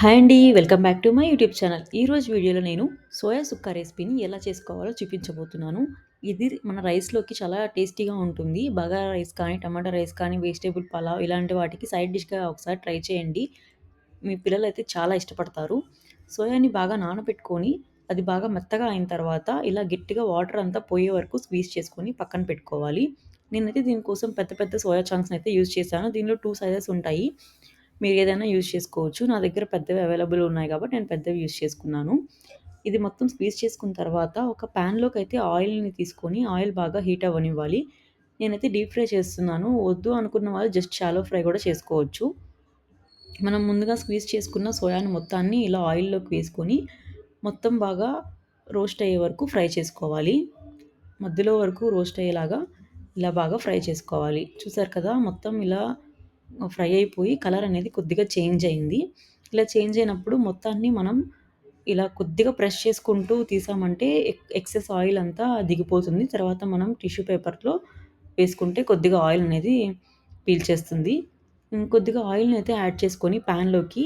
Hi అండి welcome back to my YouTube channel. ఈరోజు వీడియోలో నేను సోయా సుక్క రెసిపీని ఎలా చేసుకోవాలో చూపించబోతున్నాను. ఇది మన రైస్లోకి చాలా టేస్టీగా ఉంటుంది. బగారా రైస్ కానీ టమాటా రైస్ కానీ వెజిటేబుల్ పలావ్ ఇలాంటి వాటికి సైడ్ డిష్గా ఒకసారి ట్రై చేయండి. మీ పిల్లలు అయితే చాలా ఇష్టపడతారు. సోయాని బాగా నానబెట్టుకొని అది బాగా మెత్తగా అయిన తర్వాత ఇలా గట్టిగా వాటర్ అంతా పోయే వరకు స్క్వీజ్ చేసుకొని పక్కన పెట్టుకోవాలి. నేనైతే దీనికోసం పెద్ద పెద్ద సోయా చాంక్స్ని అయితే యూజ్ చేశాను. దీనిలో టూ సైజెస్ ఉంటాయి. మీరు ఏదైనా యూజ్ చేసుకోవచ్చు. నా దగ్గర పెద్దవి అవైలబుల్ ఉన్నాయి కాబట్టి నేను పెద్దవి యూజ్ చేసుకున్నాను. ఇది మొత్తం స్క్వీజ్ చేసుకున్న తర్వాత ఒక ప్యాన్లోకి అయితే ఆయిల్ని తీసుకొని ఆయిల్ బాగా హీట్ అవ్వనివ్వాలి. నేనైతే డీప్ ఫ్రై చేస్తున్నాను. వద్దు అనుకున్న వాళ్ళు జస్ట్ షాలో ఫ్రై కూడా చేసుకోవచ్చు. మనం ముందుగా స్క్వీజ్ చేసుకున్న సోయాని మొత్తాన్ని ఇలా ఆయిల్లోకి వేసుకొని మొత్తం బాగా రోస్ట్ అయ్యే వరకు ఫ్రై చేసుకోవాలి. మధ్యలో వరకు రోస్ట్ అయ్యేలాగా ఇలా బాగా ఫ్రై చేసుకోవాలి. చూసారు కదా? మొత్తం ఇలా ఫ్రై అయిపోయి కలర్ అనేది కొద్దిగా చేంజ్ అయింది. ఇలా చేంజ్ అయినప్పుడు మొత్తాన్ని మనం ఇలా కొద్దిగా ప్రెస్ చేసుకుంటూ తీసామంటే ఎక్సెస్ ఆయిల్ అంతా దిగిపోతుంది. తర్వాత మనం టిష్యూ పేపర్లో వేసుకుంటే కొద్దిగా ఆయిల్ అనేది పీల్చేస్తుంది. ఇంకొద్దిగా ఆయిల్ని అయితే యాడ్ చేసుకొని ప్యాన్లోకి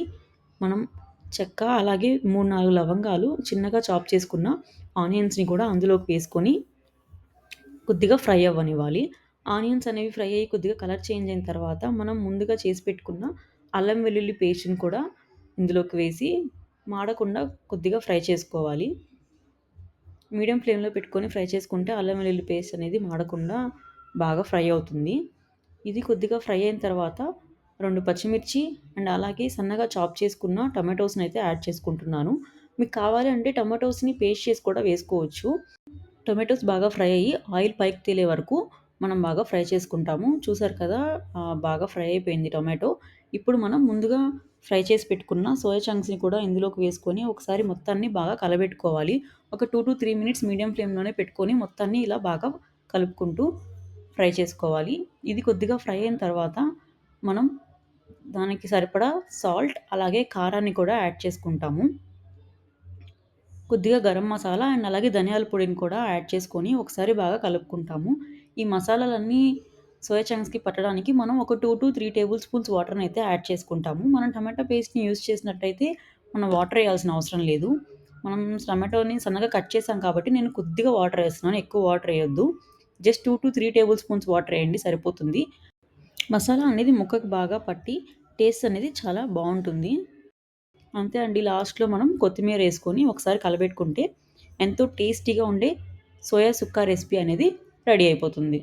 మనం చెక్క అలాగే మూడు నాలుగు లవంగాలు చిన్నగా చాప్ చేసుకున్న ఆనియన్స్ని కూడా అందులోకి వేసుకొని కొద్దిగా ఫ్రై అవ్వనివ్వాలి. ఆనియన్స్ అనేవి ఫ్రై అయ్యి కొద్దిగా కలర్ చేంజ్ అయిన తర్వాత మనం ముందుగా చేసి పెట్టుకున్న అల్లం వెల్లుల్లి పేస్ట్ని కూడా ఇందులోకి వేసి మాడకుండా కొద్దిగా ఫ్రై చేసుకోవాలి. మీడియం ఫ్లేమ్లో పెట్టుకొని ఫ్రై చేసుకుంటే అల్లం వెల్లుల్లి పేస్ట్ అనేది మాడకుండా బాగా ఫ్రై అవుతుంది. ఇది కొద్దిగా ఫ్రై అయిన తర్వాత రెండు పచ్చిమిర్చి అండ్ అలాగే సన్నగా చాప్ చేసుకున్న టమాటోస్ని అయితే యాడ్ చేసుకుంటున్నాను. మీకు కావాలి అంటే టమాటోస్ని పేస్ట్ చేసి కూడా వేసుకోవచ్చు. టొమాటోస్ బాగా ఫ్రై అయ్యి ఆయిల్ పైకి తేలే వరకు మనం బాగా ఫ్రై చేసుకుంటాము. చూసారు కదా బాగా ఫ్రై అయిపోయింది టొమాటో. ఇప్పుడు మనం ముందుగా ఫ్రై చేసి పెట్టుకున్న సోయా చంక్స్ని కూడా ఇందులోకి వేసుకొని ఒకసారి మొత్తాన్ని బాగా కలబెట్టుకోవాలి. ఒక two to three minutes medium ఫ్లేమ్లోనే పెట్టుకొని మొత్తాన్ని ఇలా బాగా కలుపుకుంటూ ఫ్రై చేసుకోవాలి. ఇది కొద్దిగా ఫ్రై అయిన తర్వాత మనం దానికి సరిపడా సాల్ట్ అలాగే కారాన్ని కూడా యాడ్ చేసుకుంటాము. కొద్దిగా గరం మసాలా అండ్ అలాగే ధనియాల పొడిని కూడా యాడ్ చేసుకొని ఒకసారి బాగా కలుపుకుంటాము. ఈ మసాలాలన్నీ సోయా చంక్స్కి పట్టడానికి మనం ఒక two to three table spoons వాటర్ని అయితే యాడ్ చేసుకుంటాము. మనం టమాటా పేస్ట్ని యూస్ చేసినట్టయితే మనం వాటర్ వేయాల్సిన అవసరం లేదు. మనం టమాటోని సన్నగా కట్ చేసాం కాబట్టి నేను కొద్దిగా వాటర్ వేస్తున్నాను. ఎక్కువ వాటర్ వేయొద్దు. Just two to three tablespoons water వేయండి సరిపోతుంది. మసాలా అనేది ముక్కకు బాగా పట్టి టేస్ట్ అనేది చాలా బాగుంటుంది. అంతే అండి. లాస్ట్లో మనం కొత్తిమీర వేసుకొని ఒకసారి కలబెట్టుకుంటే ఎంతో టేస్టీగా ఉండే సోయా సుక్కా రెసిపీ అనేది రెడీ అయిపోతుంది.